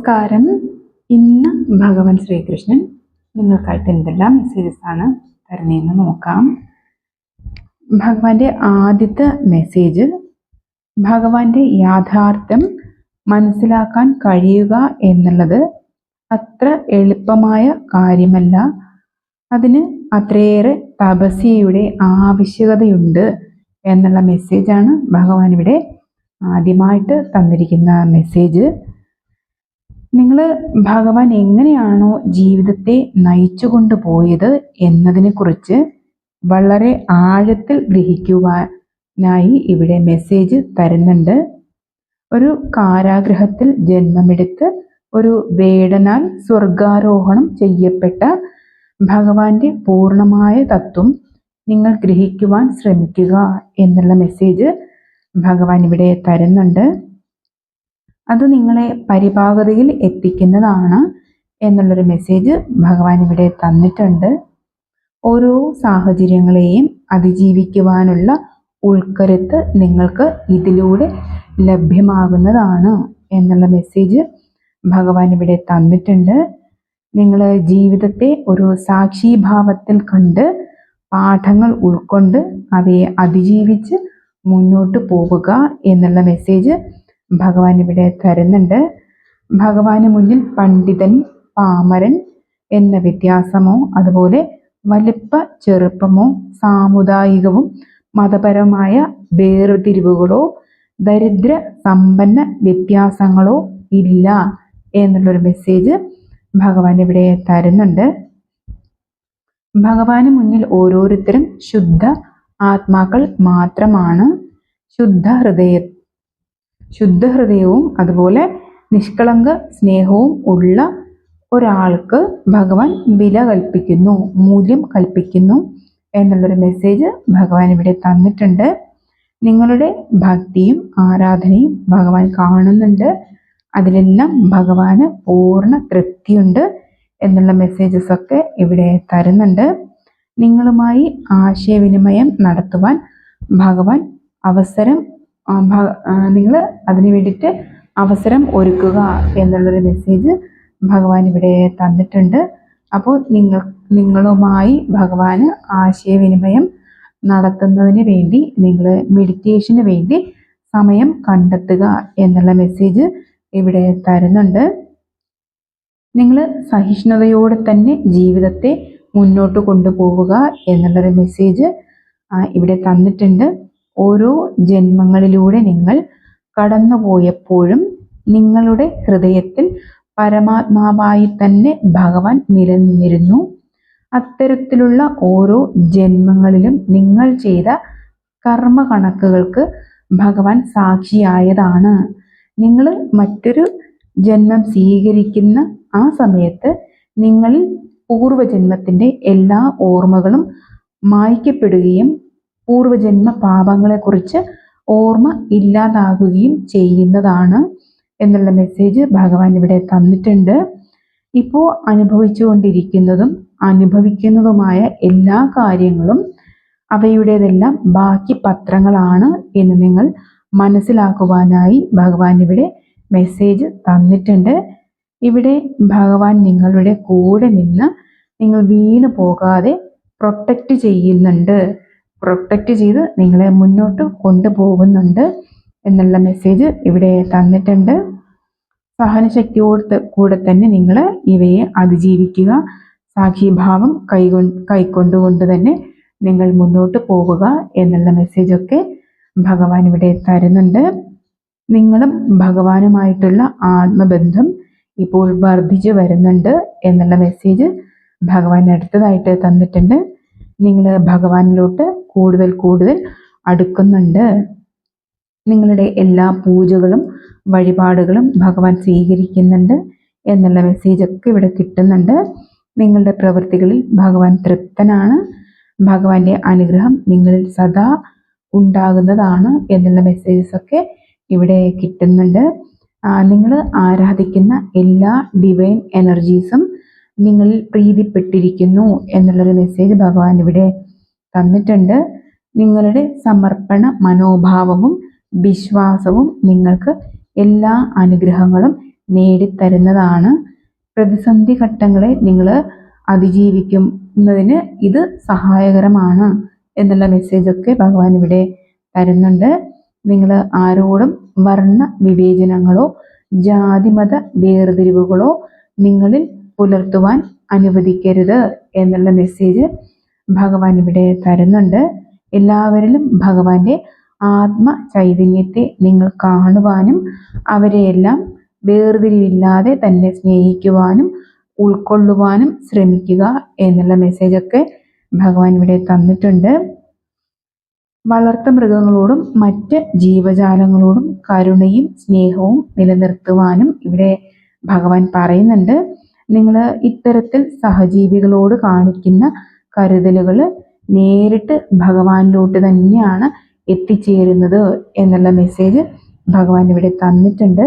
നമസ്കാരം. ഇന്ന് ഭഗവാൻ ശ്രീകൃഷ്ണൻ നിങ്ങൾക്കായിട്ട് എന്തെല്ലാം മെസ്സേജസ് ആണ് തരുന്നതെന്ന് നോക്കാം. ഭഗവാന്റെ ആദ്യത്തെ മെസ്സേജ് ഭഗവാന്റെ യാഥാർത്ഥ്യം മനസ്സിലാക്കാൻ കഴിയുക എന്നുള്ളത് അത്ര എളുപ്പമായ കാര്യമല്ല. അതിന് അത്രയേറെ തപസ്യയുടെ ആവശ്യകതയുണ്ട് എന്നുള്ള മെസ്സേജാണ് ഭഗവാൻ ഇവിടെ ആദ്യമായിട്ട് തന്നിരിക്കുന്ന മെസ്സേജ് നിങ്ങൾ ഭഗവാൻ എങ്ങനെയാണോ ജീവിതത്തെ നയിച്ചു കൊണ്ടുപോയത് എന്നതിനെക്കുറിച്ച് വളരെ ആഴത്തിൽ ഗ്രഹിക്കുവാനായി ഇവിടെ മെസ്സേജ് തരുന്നുണ്ട്. ഒരു കാരാഗ്രഹത്തിൽ ജന്മമെടുത്ത് ഒരു വേടനാൽ സ്വർഗാരോഹണം ചെയ്യപ്പെട്ട ഭഗവാന്റെ പൂർണമായ തത്വം നിങ്ങൾ ഗ്രഹിക്കുവാൻ ശ്രമിക്കുക എന്നുള്ള മെസ്സേജ് ഭഗവാൻ ഇവിടെ തരുന്നുണ്ട്. അത് നിങ്ങളെ പരിപാകതയിൽ എത്തിക്കുന്നതാണ് എന്നുള്ളൊരു മെസ്സേജ് ഭഗവാൻ ഇവിടെ തന്നിട്ടുണ്ട്. ഓരോ സാഹചര്യങ്ങളെയും അതിജീവിക്കുവാനുള്ള ഉൾക്കരുത്ത് നിങ്ങൾക്ക് ഇതിലൂടെ ലഭ്യമാകുന്നതാണ് എന്നുള്ള മെസ്സേജ് ഭഗവാൻ ഇവിടെ തന്നിട്ടുണ്ട്. നിങ്ങൾ ജീവിതത്തെ ഒരു സാക്ഷിഭാവത്തിൽ കണ്ട് പാഠങ്ങൾ ഉൾക്കൊണ്ട് അവയെ അതിജീവിച്ച് മുന്നോട്ട് പോവുക എന്നുള്ള മെസ്സേജ് ഭഗവാൻ ഇവിടെ തരുന്നുണ്ട് ഭഗവാന് മുന്നിൽ പണ്ഡിതൻ പാമരൻ എന്ന വ്യത്യാസമോ അതുപോലെ വലിപ്പ ചെറുപ്പമോ സാമുദായികവും മതപരമായ വേർതിരിവുകളോ ദരിദ്ര സമ്പന്ന വ്യത്യാസങ്ങളോ ഇല്ല എന്നുള്ളൊരു മെസ്സേജ് ഭഗവാൻ ഇവിടെ തരുന്നുണ്ട്. ഭഗവാന് മുന്നിൽ ഓരോരുത്തരും ശുദ്ധ ആത്മാക്കൾ മാത്രമാണ്. ശുദ്ധ ഹൃദയ ശുദ്ധഹൃദയവും അതുപോലെ നിഷ്കളങ്ക സ്നേഹവും ഉള്ള ഒരാൾക്ക് ഭഗവാൻ വില കൽപ്പിക്കുന്നു മൂല്യം കൽപ്പിക്കുന്നു എന്നുള്ളൊരു മെസ്സേജ് ഭഗവാൻ ഇവിടെ തന്നിട്ടുണ്ട്. നിങ്ങളുടെ ഭക്തിയും ആരാധനയും ഭഗവാൻ കാണുന്നുണ്ട്. അതിലെല്ലാം ഭഗവാന് പൂർണ തൃപ്തിയുണ്ട് എന്നുള്ള മെസ്സേജസ് ഒക്കെ ഇവിടെ തരുന്നുണ്ട്. നിങ്ങളുമായി ആശയവിനിമയം നടത്തുവാൻ ഭഗവാൻ അവസരം നിങ്ങൾ അതിന് വേണ്ടിയിട്ട് അവസരം ഒരുക്കുക എന്നുള്ളൊരു മെസ്സേജ് ഭഗവാൻ ഇവിടെ തന്നിട്ടുണ്ട്. അപ്പോൾ നിങ്ങൾ നിങ്ങളുമായി ഭഗവാന് ആശയവിനിമയം നടത്തുന്നതിന് വേണ്ടി നിങ്ങൾ മെഡിറ്റേഷന് വേണ്ടി സമയം കണ്ടെത്തുക എന്നുള്ള മെസ്സേജ് ഇവിടെ തരുന്നുണ്ട്. നിങ്ങൾ സഹിഷ്ണുതയോടെ തന്നെ ജീവിതത്തെ മുന്നോട്ട് കൊണ്ടുപോവുക എന്നുള്ളൊരു മെസ്സേജ് ഇവിടെ തന്നിട്ടുണ്ട്. ഓരോ ജന്മങ്ങളിലൂടെ നിങ്ങൾ കടന്നുപോയപ്പോഴും നിങ്ങളുടെ ഹൃദയത്തിൽ പരമാത്മാവായി തന്നെ ഭഗവാൻ നിലനിന്നിരുന്നു. അത്തരത്തിലുള്ള ഓരോ ജന്മങ്ങളിലും നിങ്ങൾ ചെയ്ത കർമ്മ കണക്കുകൾക്ക് ഭഗവാൻ സാക്ഷിയായതാണ്. നിങ്ങൾ മറ്റൊരു ജന്മം സ്വീകരിക്കുന്ന ആ സമയത്ത് നിങ്ങളിൽ പൂർവജന്മത്തിന്റെ എല്ലാ ഓർമ്മകളും മായ്ക്കപ്പെടുകയും പൂർവജന്മ പാപങ്ങളെക്കുറിച്ച് ഓർമ്മ ഇല്ലാതാകുകയും ചെയ്യുന്നതാണ് എന്നുള്ള മെസ്സേജ് ഭഗവാൻ ഇവിടെ തന്നിട്ടുണ്ട്. ഇപ്പോൾ അനുഭവിച്ചുകൊണ്ടിരിക്കുന്നതും അനുഭവിക്കുന്നതുമായ എല്ലാ കാര്യങ്ങളും അവയുടേതെല്ലാം ബാക്കി പത്രങ്ങളാണ് എന്ന് നിങ്ങൾ മനസ്സിലാക്കുവാനായി ഭഗവാൻ ഇവിടെ മെസ്സേജ് തന്നിട്ടുണ്ട്. ഇവിടെ ഭഗവാൻ നിങ്ങളുടെ കൂടെ നിന്ന് നിങ്ങൾ വീണു പോകാതെ പ്രൊട്ടക്റ്റ് ചെയ്യുന്നുണ്ട്. പ്രൊട്ടക്റ്റ് ചെയ്ത് നിങ്ങളെ മുന്നോട്ട് കൊണ്ടുപോകുന്നുണ്ട് എന്നുള്ള മെസ്സേജ് ഇവിടെ തന്നിട്ടുണ്ട്. സഹനശക്തിയോട് കൂടെ തന്നെ നിങ്ങൾ ഇവയെ അതിജീവിക്കുക സാഖിഭാവം കൈകൊ കൈക്കൊണ്ടുകൊണ്ട് തന്നെ നിങ്ങൾ മുന്നോട്ട് പോവുക എന്നുള്ള മെസ്സേജൊക്കെ ഭഗവാൻ ഇവിടെ തരുന്നുണ്ട്. നിങ്ങളും ഭഗവാനുമായിട്ടുള്ള ആത്മബന്ധം ഇപ്പോൾ വർദ്ധിച്ചു വരുന്നുണ്ട് എന്നുള്ള മെസ്സേജ് ഭഗവാൻ അടുത്തതായിട്ട് തന്നിട്ടുണ്ട്. നിങ്ങൾ ഭഗവാനിലോട്ട് കൂടുതൽ കൂടുതൽ അടുക്കുന്നുണ്ട്. നിങ്ങളുടെ എല്ലാ പൂജകളും വഴിപാടുകളും ഭഗവാൻ സ്വീകരിക്കുന്നുണ്ട് എന്നുള്ള മെസ്സേജൊക്കെ ഇവിടെ കിട്ടുന്നുണ്ട്. നിങ്ങളുടെ പ്രവൃത്തികളിൽ ഭഗവാൻ തൃപ്തനാണ്. ഭഗവാന്റെ അനുഗ്രഹം നിങ്ങളിൽ സദാ ഉണ്ടാകുന്നതാണ് എന്നുള്ള മെസ്സേജസ് ഒക്കെ ഇവിടെ കിട്ടുന്നുണ്ട്. നിങ്ങൾ ആരാധിക്കുന്ന എല്ലാ ഡിവൈൻ എനർജീസും നിങ്ങളിൽ പ്രീതിപ്പെട്ടിരിക്കുന്നു എന്നുള്ളൊരു മെസ്സേജ് ഭഗവാൻ ഇവിടെ തന്നിട്ടുണ്ട്. നിങ്ങളുടെ സമർപ്പണ മനോഭാവവും വിശ്വാസവും നിങ്ങൾക്ക് എല്ലാ അനുഗ്രഹങ്ങളും നേടിത്തരുന്നതാണ്. പ്രതിസന്ധി ഘട്ടങ്ങളെ നിങ്ങൾ അതിജീവിക്കുന്നതിന് ഇത് സഹായകരമാണ് എന്നുള്ള മെസ്സേജൊക്കെ ഭഗവാൻ ഇവിടെ തരുന്നുണ്ട്. നിങ്ങൾ ആരോടും വർണ വിവേചനങ്ങളോ ജാതിമത വേർതിരിവുകളോ നിങ്ങളിൽ പുലർത്തുവാൻ അനുവദിക്കരുത് എന്നുള്ള മെസ്സേജ് ഭഗവാൻ ഇവിടെ തരുന്നുണ്ട്. എല്ലാവരിലും ഭഗവാന്റെ ആത്മ ചൈതന്യത്തെ നിങ്ങൾ കാണുവാനും അവരെയെല്ലാം വേർതിരിവില്ലാതെ തന്നെ സ്നേഹിക്കുവാനും ഉൾക്കൊള്ളുവാനും ശ്രമിക്കുക എന്നുള്ള മെസ്സേജൊക്കെ ഭഗവാൻ ഇവിടെ തന്നിട്ടുണ്ട്. വളർത്തു മൃഗങ്ങളോടും മറ്റ് ജീവജാലങ്ങളോടും കരുണയും സ്നേഹവും നിലനിർത്തുവാനും ഇവിടെ ഭഗവാൻ പറയുന്നുണ്ട്. നിങ്ങൾ ഇത്തരത്തിൽ സഹജീവികളോട് കാണിക്കുന്ന കരുതലുകൾ നേരിട്ട് ഭഗവാനിലോട്ട് തന്നെയാണ് എത്തിച്ചേരുന്നത് എന്നുള്ള മെസ്സേജ് ഭഗവാൻ ഇവിടെ തന്നിട്ടുണ്ട്.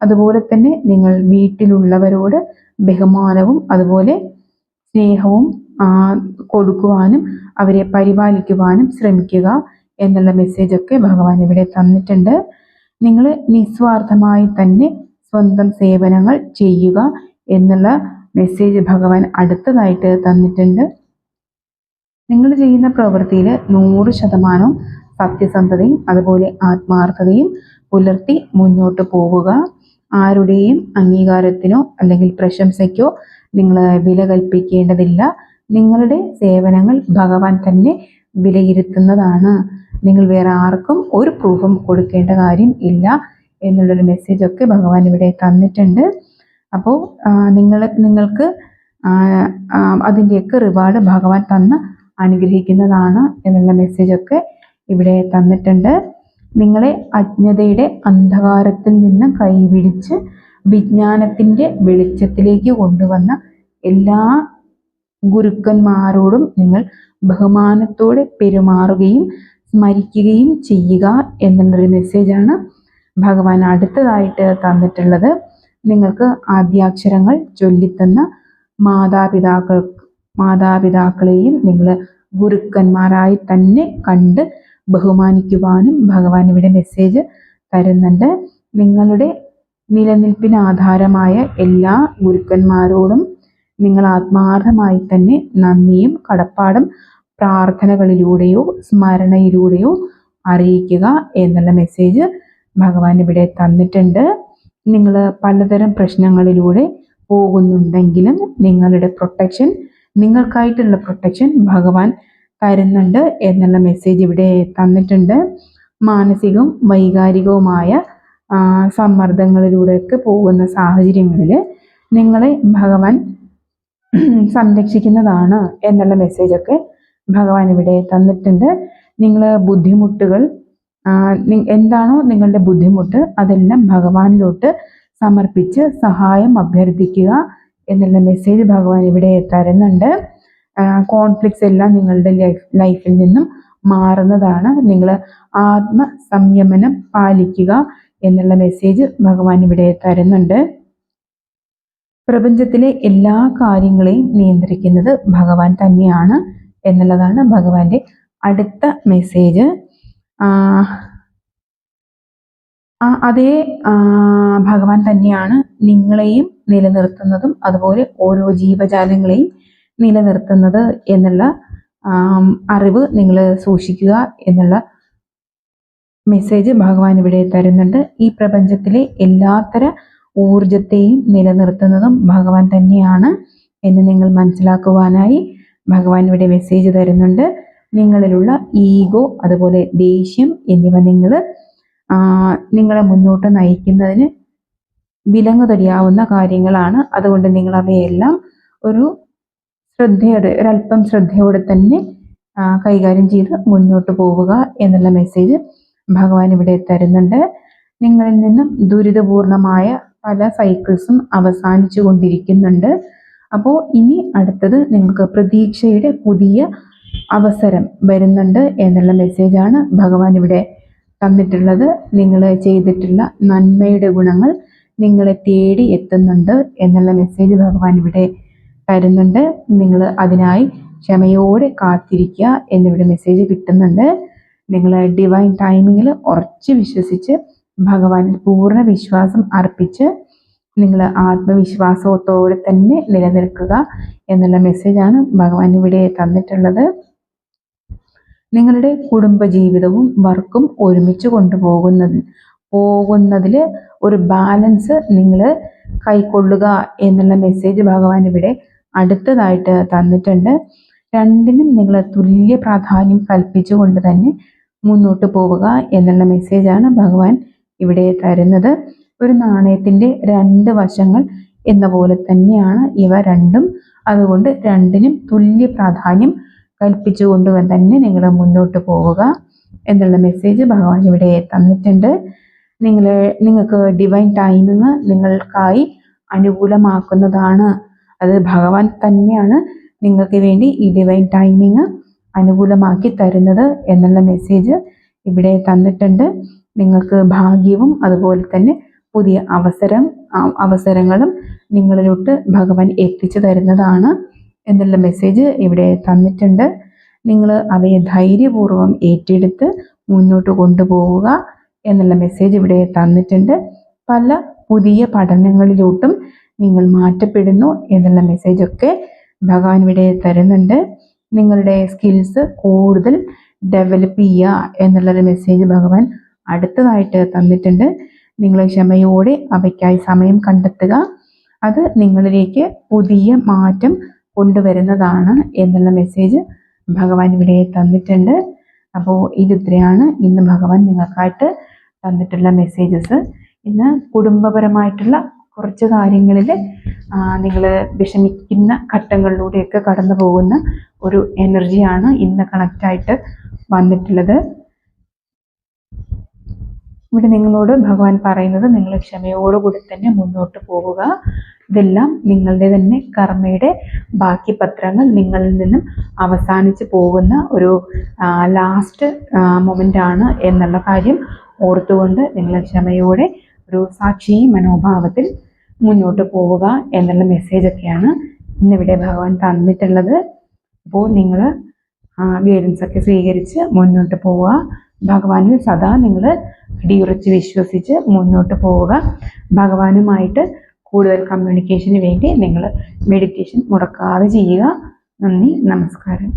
അതുപോലെ തന്നെ നിങ്ങൾ വീട്ടിലുള്ളവരോട് ബഹുമാനവും അതുപോലെ സ്നേഹവും കൊടുക്കുവാനും അവരെ പരിപാലിക്കുവാനും ശ്രമിക്കുക എന്നുള്ള മെസ്സേജൊക്കെ ഭഗവാൻ ഇവിടെ തന്നിട്ടുണ്ട്. നിങ്ങൾ നിസ്വാർത്ഥമായി തന്നെ സ്വന്തം സേവനങ്ങൾ ചെയ്യുക എന്നുള്ള മെസ്സേജ് ഭഗവാൻ അടുത്തതായിട്ട് തന്നിട്ടുണ്ട്. നിങ്ങൾ ചെയ്യുന്ന പ്രവൃത്തിയിൽ നൂറ് ശതമാനവും സത്യസന്ധതയും അതുപോലെ ആത്മാർത്ഥതയും പുലർത്തി മുന്നോട്ട് പോവുക. ആരുടെയും അംഗീകാരത്തിനോ അല്ലെങ്കിൽ പ്രശംസയ്ക്കോ നിങ്ങൾ വില കൽപ്പിക്കേണ്ടതില്ല. നിങ്ങളുടെ സേവനങ്ങൾ ഭഗവാൻ തന്നെ വിലയിരുത്തുന്നതാണ്. നിങ്ങൾ വേറെ ആർക്കും ഒരു പ്രൂഫും കൊടുക്കേണ്ട കാര്യം ഇല്ല എന്നുള്ളൊരു മെസ്സേജൊക്കെ ഭഗവാൻ ഇവിടെ തന്നിട്ടുണ്ട്. അപ്പോൾ നിങ്ങൾ നിങ്ങൾക്ക് അതിന്റെയൊക്കെ റിവാർഡ് ഭഗവാൻ തന്ന് അനുഗ്രഹിക്കുന്നതാണ് എന്നുള്ള മെസ്സേജൊക്കെ ഇവിടെ തന്നിട്ടുണ്ട്. നിങ്ങളെ അജ്ഞതയുടെ അന്ധകാരത്തിൽ നിന്ന് കൈവിടിച്ച് വിജ്ഞാനത്തിന്റെ വെളിച്ചത്തിലേക്ക് കൊണ്ടുവന്ന എല്ലാ ഗുരുക്കന്മാരോടും നിങ്ങൾ ബഹുമാനത്തോടെ പെരുമാറുകയും സ്മരിക്കുകയും ചെയ്യുക എന്നുള്ളൊരു മെസ്സേജാണ് ഭഗവാൻ അടുത്തതായിട്ട് തന്നിട്ടുള്ളത്. നിങ്ങൾക്ക് ആദ്യാക്ഷരങ്ങൾ ചൊല്ലിത്തന്ന മാതാപിതാക്കൾ മാതാപിതാക്കളെയും നിങ്ങൾ ഗുരുക്കന്മാരായി തന്നെ കണ്ട് ബഹുമാനിക്കുവാനും ഭഗവാൻ ഇവിടെ മെസ്സേജ് തരുന്നുണ്ട്. നിങ്ങളുടെ നിലനിൽപ്പിന് ആധാരമായ എല്ലാ ഗുരുക്കന്മാരോടും നിങ്ങൾ ആത്മാർത്ഥമായി തന്നെ നന്ദിയും കടപ്പാടും പ്രാർത്ഥനകളിലൂടെയോ സ്മരണയിലൂടെയോ അറിയിക്കുക എന്നുള്ള മെസ്സേജ് ഭഗവാൻ ഇവിടെ തന്നിട്ടുണ്ട്. നിങ്ങൾ പലതരം പ്രശ്നങ്ങളിലൂടെ പോകുന്നുണ്ടെങ്കിലും നിങ്ങളുടെ പ്രൊട്ടക്ഷൻ നിങ്ങൾക്കായിട്ടുള്ള പ്രൊട്ടക്ഷൻ ഭഗവാൻ തരുന്നുണ്ട് എന്നുള്ള മെസ്സേജ് ഇവിടെ തന്നിട്ടുണ്ട്. മാനസികവും വൈകാരികവുമായ സമ്മർദ്ദങ്ങളിലൂടെയൊക്കെ പോകുന്ന സാഹചര്യങ്ങളിൽ നിങ്ങളെ ഭഗവാൻ സംരക്ഷിക്കുന്നതാണ് എന്നുള്ള മെസ്സേജൊക്കെ ഭഗവാൻ ഇവിടെ തന്നിട്ടുണ്ട്. നിങ്ങൾ ബുദ്ധിമുട്ടുകൾ എന്താണോ നിങ്ങളുടെ ബുദ്ധിമുട്ട് അതെല്ലാം ഭഗവാനിലോട്ട് സമർപ്പിച്ച് സഹായം അഭ്യർത്ഥിക്കുക എന്നുള്ള മെസ്സേജ് ഭഗവാൻ ഇവിടെ തരുന്നുണ്ട്. കോൺഫ്ലിക്ട്സ് എല്ലാം നിങ്ങളുടെ ലൈഫ് ലൈഫിൽ നിന്നും മാറുന്നതാണ്. നിങ്ങൾ ആത്മ സംയമനം പാലിക്കുക എന്നുള്ള മെസ്സേജ് ഭഗവാൻ ഇവിടെ തരുന്നുണ്ട്. പ്രപഞ്ചത്തിലെ എല്ലാ കാര്യങ്ങളെയും നിയന്ത്രിക്കുന്നത് ഭഗവാൻ തന്നെയാണ് എന്നുള്ളതാണ് ഭഗവാന്റെ അടുത്ത മെസ്സേജ് അതേ ഭഗവാൻ തന്നെയാണ് നിങ്ങളെയും നിലനിർത്തുന്നതും അതുപോലെ ഓരോ ജീവജാലങ്ങളെയും നിലനിർത്തുന്നത് എന്നുള്ള അറിവ് നിങ്ങൾ സൂക്ഷിക്കുക എന്നുള്ള മെസ്സേജ് ഭഗവാൻ ഇവിടെ തരുന്നുണ്ട്. ഈ പ്രപഞ്ചത്തിലെ എല്ലാത്തര ഊർജത്തെയും നിലനിർത്തുന്നതും ഭഗവാൻ തന്നെയാണ് എന്ന് നിങ്ങൾ മനസ്സിലാക്കുവാനായി ഭഗവാൻ ഇവിടെ മെസ്സേജ് തരുന്നുണ്ട്. നിങ്ങളിലുള്ള ഈഗോ അതുപോലെ ദേഷ്യം എന്നിവ നിങ്ങൾ നിങ്ങളെ മുന്നോട്ട് നയിക്കുന്നതിന് വിലങ്ങു തടിയാവുന്ന കാര്യങ്ങളാണ്. അതുകൊണ്ട് നിങ്ങൾ അവയെല്ലാം ഒരു ശ്രദ്ധയോടെ ഒരല്പം ശ്രദ്ധയോടെ തന്നെ കൈകാര്യം ചെയ്ത് മുന്നോട്ട് പോവുക എന്നുള്ള മെസ്സേജ് ഭഗവാൻ ഇവിടെ തരുന്നുണ്ട്. നിങ്ങളിൽ നിന്നും ദുരിതപൂർണമായ പല സൈക്കിൾസും അവസാനിച്ചു കൊണ്ടിരിക്കുന്നുണ്ട് അപ്പോൾ ഇനി അടുത്തത് നിങ്ങൾക്ക് പ്രതീക്ഷയുടെ പുതിയ അവസരം വരുന്നുണ്ട് എന്നുള്ള മെസ്സേജാണ് ഭഗവാൻ ഇവിടെ തന്നിട്ടുള്ളത്. നിങ്ങൾ ചെയ്തിട്ടുള്ള നന്മയുടെ ഗുണങ്ങൾ നിങ്ങളെ തേടി എത്തുന്നുണ്ട് എന്നുള്ള മെസ്സേജ് ഭഗവാൻ ഇവിടെ തരുന്നുണ്ട്. നിങ്ങൾ അതിനായി ക്ഷമയോടെ കാത്തിരിക്കുക എന്നിവിടെ മെസ്സേജ് കിട്ടുന്നുണ്ട്. നിങ്ങൾ ഡിവൈൻ ടൈമിങ്ങിൽ ഉറച്ച് വിശ്വസിച്ച് ഭഗവാനിൽ പൂർണ വിശ്വാസം അർപ്പിച്ച് നിങ്ങൾ ആത്മവിശ്വാസത്തോടെ തന്നെ നിലനിൽക്കുക എന്നുള്ള മെസ്സേജാണ് ഭഗവാൻ ഇവിടെ തന്നിട്ടുള്ളത്. നിങ്ങളുടെ കുടുംബജീവിതവും വർക്കും ഒരുമിച്ച് കൊണ്ടുപോകുന്നത് പോകുന്നതിൽ ഒരു ബാലൻസ് നിങ്ങൾ കൈക്കൊള്ളുക എന്നുള്ള മെസ്സേജ് ഭഗവാൻ ഇവിടെ അടുത്തതായിട്ട് തന്നിട്ടുണ്ട്. രണ്ടിനും നിങ്ങൾ തുല്യ പ്രാധാന്യം കൽപ്പിച്ചുകൊണ്ട് തന്നെ മുന്നോട്ട് പോവുക എന്നുള്ള മെസ്സേജാണ് ഭഗവാൻ ഇവിടെ തരുന്നത്. ഒരു നാണയത്തിന്റെ രണ്ട് വശങ്ങൾ എന്ന പോലെ തന്നെയാണ് ഇവ രണ്ടും. അതുകൊണ്ട് രണ്ടിനും തുല്യ പ്രാധാന്യം കൽപ്പിച്ചുകൊണ്ട് തന്നെ നിങ്ങൾ മുന്നോട്ട് പോവുക എന്നുള്ള മെസ്സേജ് ഭഗവാൻ ഇവിടെ തന്നിട്ടുണ്ട്. നിങ്ങൾ നിങ്ങൾക്ക് ഡിവൈൻ ടൈമിങ് നിങ്ങൾക്കായി അനുകൂലമാക്കുന്നതാണ്. അത് ഭഗവാൻ തന്നെയാണ് നിങ്ങൾക്ക് വേണ്ടി ഈ ഡിവൈൻ ടൈമിങ് അനുകൂലമാക്കി തരുന്നത് എന്നുള്ള മെസ്സേജ് ഇവിടെ തന്നിട്ടുണ്ട്. നിങ്ങൾക്ക് ഭാഗ്യവും അതുപോലെ തന്നെ പുതിയ അവസരം അവസരങ്ങളും നിങ്ങളിലോട്ട് ഭഗവാൻ എത്തിച്ചു തരുന്നതാണ് എന്നുള്ള മെസ്സേജ് ഇവിടെ തന്നിട്ടുണ്ട്. നിങ്ങൾ അവയെ ധൈര്യപൂർവം ഏറ്റെടുത്ത് മുന്നോട്ട് കൊണ്ടുപോവുക എന്നുള്ള മെസ്സേജ് ഇവിടെ തന്നിട്ടുണ്ട്. പല പുതിയ പഠനങ്ങളിലോട്ടും നിങ്ങൾ മാറ്റപ്പെടുന്നു എന്നുള്ള മെസ്സേജൊക്കെ ഭഗവാൻ ഇവിടെ തരുന്നുണ്ട്. നിങ്ങളുടെ സ്കിൽസ് കൂടുതൽ ഡെവലപ്പ് ചെയ്യുക എന്നുള്ളൊരു മെസ്സേജ് ഭഗവാൻ അടുത്തതായിട്ട് തന്നിട്ടുണ്ട്. നിങ്ങൾ ക്ഷമയോടെ അവയ്ക്കായി സമയം കണ്ടെത്തുക. അത് നിങ്ങളിലേക്ക് പുതിയ മാറ്റം കൊണ്ടുവരുന്നതാണ് എന്നുള്ള മെസ്സേജ് ഭഗവാൻ ഇവിടെ തന്നിട്ടുണ്ട്. അപ്പോൾ ഇതിത്രയാണ് ഇന്ന് ഭഗവാൻ നിങ്ങൾക്കായിട്ട് തന്നിട്ടുള്ള മെസ്സേജസ് ഇന്ന് കുടുംബപരമായിട്ടുള്ള കുറച്ച് കാര്യങ്ങളിൽ നിങ്ങൾ വിഷമിക്കുന്ന ഘട്ടങ്ങളിലൂടെയൊക്കെ കടന്നു പോകുന്ന ഒരു എനർജിയാണ് ഇന്ന് കണക്റ്റായിട്ട് വന്നിട്ടുള്ളത്. ഇവിടെ നിങ്ങളോട് ഭഗവാൻ പറയുന്നത് നിങ്ങൾ ക്ഷമയോടുകൂടി തന്നെ മുന്നോട്ട് പോവുക. ഇതെല്ലാം നിങ്ങളുടെ തന്നെ കർമ്മയുടെ ബാക്കി പത്രങ്ങൾ നിങ്ങളിൽ നിന്നും അവസാനിച്ച് പോകുന്ന ഒരു ലാസ്റ്റ് മൊമെന്റ് ആണ് എന്നുള്ള കാര്യം ഓർത്തുകൊണ്ട് നിങ്ങൾ ക്ഷമയോടെ ഒരു സാക്ഷി മനോഭാവത്തിൽ മുന്നോട്ട് പോവുക എന്നുള്ള മെസ്സേജൊക്കെയാണ് ഇന്നിവിടെ ഭഗവാൻ തന്നിട്ടുള്ളത്. അപ്പോൾ നിങ്ങൾ ഗൈഡൻസ് ഒക്കെ സ്വീകരിച്ച് മുന്നോട്ട് പോവുക. ഭഗവാനിൽ സദാ നിങ്ങൾ അടിയുറച്ച് വിശ്വസിച്ച് മുന്നോട്ട് പോവുക. ഭഗവാനുമായിട്ട് കൂടുതൽ കമ്മ്യൂണിക്കേഷന് വേണ്ടി നിങ്ങൾ മെഡിറ്റേഷൻ മുടക്കാതെ ചെയ്യുക. നന്ദി നമസ്കാരം.